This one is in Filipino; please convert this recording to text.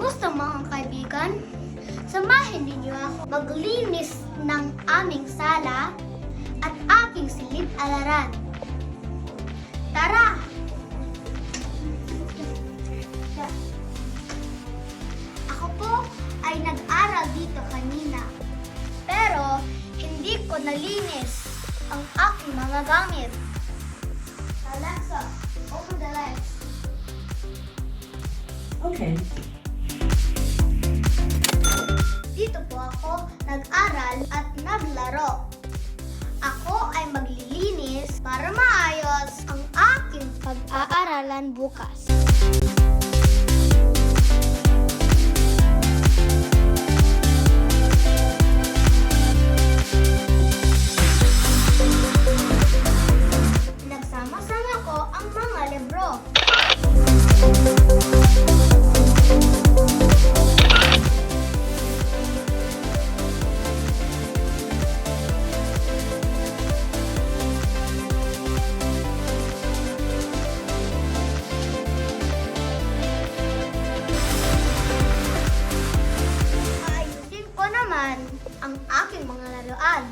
Kamusta mga kaibigan? Samahin ninyo ako maglinis ng aming sala at aking silid-alaran. Tara! Ako po ay nag-aral dito kanina. Pero hindi ko nalinis ang aking mga gamit. Alexa, open the lights. Okay. Nag-aral at naglaro. Ako ay maglilinis para maayos ang aking pag-aaralan bukas. Saan?